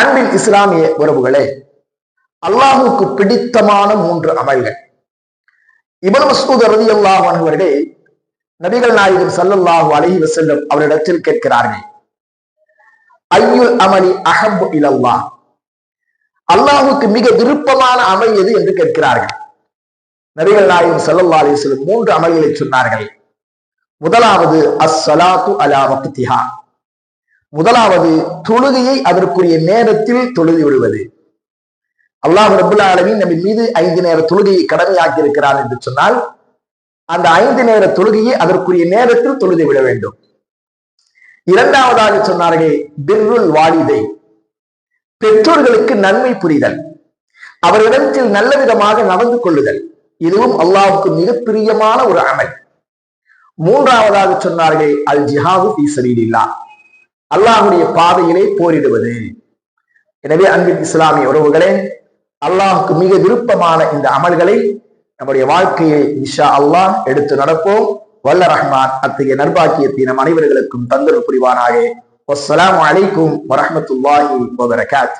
அன்பின் இஸ்லாமிய உறவுகளே அல்லாஹுக்கு பிடித்தமான மூன்று அமல்கள். இபன் மசூத் ரதி அல்லாஹ் அவர்களே நபிகள் நாயகம் சல்லல்லாஹு அலஹி வசல்லம் அவரிடத்தில் கேட்கிறார்கள். ஐயுல் அமலி அஹப்பு இலல்லா அல்லாஹுக்கு மிக விருப்பமான அமல் எது என்று கேட்கிறார்கள். நபிகள் நாயகம் சல்லல்லா அலைஹி வஸல்லம் மூன்று அமல்களை சொன்னார்கள். முதலாவது அஸ்ஸலாத்து அலா வக்திஹா. முதலாவது தொழுகையை அதற்குரிய நேரத்தில் தொழுது விடுவது. அல்லாஹ் ரபுல்லா ஆலமீன் நம்ம மீது ஐந்து நேர தொழுகையை கடமையாக்கி இருக்கிறார் என்று சொன்னால் அந்த ஐந்து நேர தொழுகையை அதற்குரிய நேரத்தில் தொழுது விட வேண்டும். இரண்டாவதாக சொன்னார்கள் பிர்ருல் வாலிதை. பெற்றோர்களுக்கு நன்மை புரிதல். அவரிடத்தில் நல்ல விதமாக நடந்து கொள்ளுதல். இதுவும் அல்லாஹுக்கு மிக பிரியமான ஒரு அமல். மூன்றாவதாக சொன்னார்கள் அல் ஜிஹாது பி அல்லாஹுடைய பாதையிலே போரிடுவது. எனவே அன்பின் இஸ்லாமிய உறவுகளே அல்லாஹுக்கு மிக விருப்பமான இந்த அமல்களை நம்முடைய வாழ்க்கையை இஷா அல்லாஹ் எடுத்து நடப்போம். வல்ல ரஹ்மான் அத்தகைய நர்பாக்கியத்தை நம் அனைவர்களுக்கும் தந்தரும் புரிவானாக. அஸ்லாம் அலைக்கும் வரமத்துல்லாஹி வபரகாத்.